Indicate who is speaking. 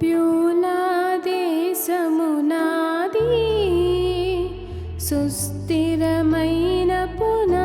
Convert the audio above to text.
Speaker 1: Beulah దేశము సుస్థిరమైన పునాది